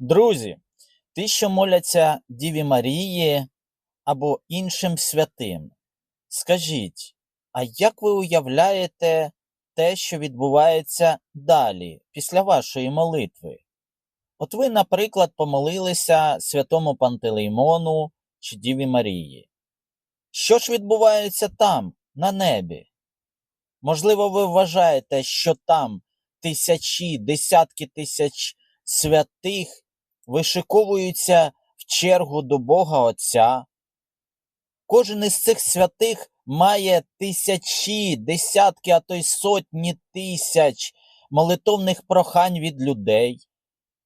Друзі, ті, що моляться Діві Марії або іншим святим, скажіть, а як ви уявляєте те, що відбувається далі, після вашої молитви? От ви, наприклад, помолилися святому Пантелеймону чи Діві Марії. Що ж відбувається там, на небі? Можливо, ви вважаєте, що там тисячі, десятки тисяч святих вишиковуються в чергу до Бога Отця. Кожен із цих святих має тисячі, десятки, а то й сотні тисяч молитовних прохань від людей.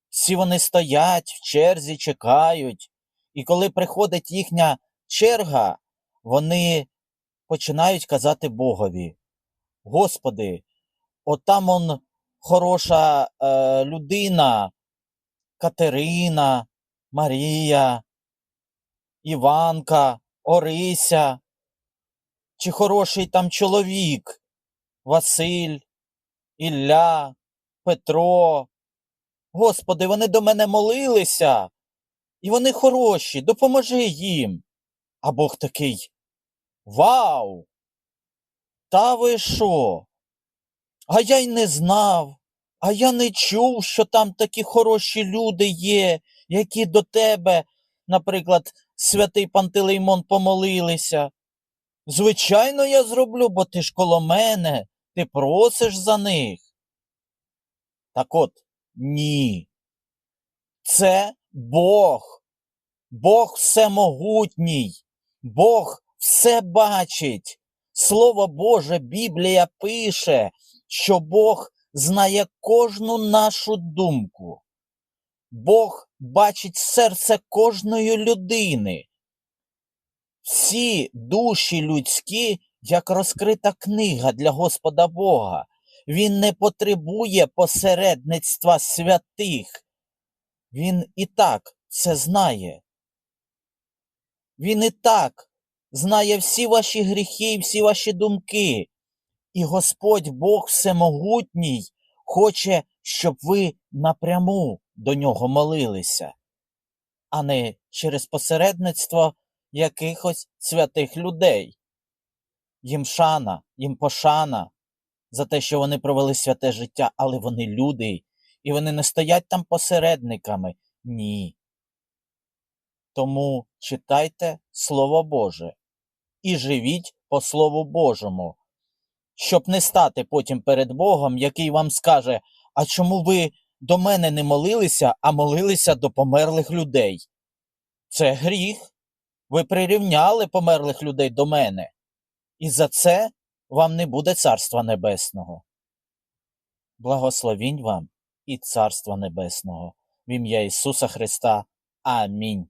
Всі вони стоять в черзі, чекають, і коли приходить їхня черга, вони починають казати Богові: Господи, отам он хороша е, людина, Катерина, Марія, Іванка, Орися, чи хороший там чоловік, Василь, Ілля, Петро. Господи, вони до мене молилися, і вони хороші, допоможи їм. А Бог такий. Вау! Та ви що? А я й не знав, а я не чув, що там такі хороші люди є, які до тебе, наприклад, святий Пантелеймон помолилися. Звичайно, я зроблю, бо ти ж коло мене, ти просиш за них. Так от, ні. Це Бог. Бог всемогутній. Бог все бачить. Слово Боже, Біблія пише, що Бог знає кожну нашу думку. Бог бачить серце кожної людини. Всі душі людські, як розкрита книга для Господа Бога. Він не потребує посередництва святих. Він і так це знає. Він і так знає всі ваші гріхи і всі ваші думки. І Господь Бог Всемогутній хоче, щоб ви напряму до нього молилися, а не через посередництво якихось святих людей. Їм шана, їм пошана за те, що вони провели святе життя, але вони люди, і вони не стоять там посередниками. Ні. Тому читайте Слово Боже і живіть по Слову Божому, щоб не стати потім перед Богом, який вам скаже, а чому ви до мене не молилися, а молилися до померлих людей? Це гріх. Ви прирівняли померлих людей до мене. І за це вам не буде Царства Небесного. Благословінь вам і Царства Небесного в ім'я Ісуса Христа. Амінь.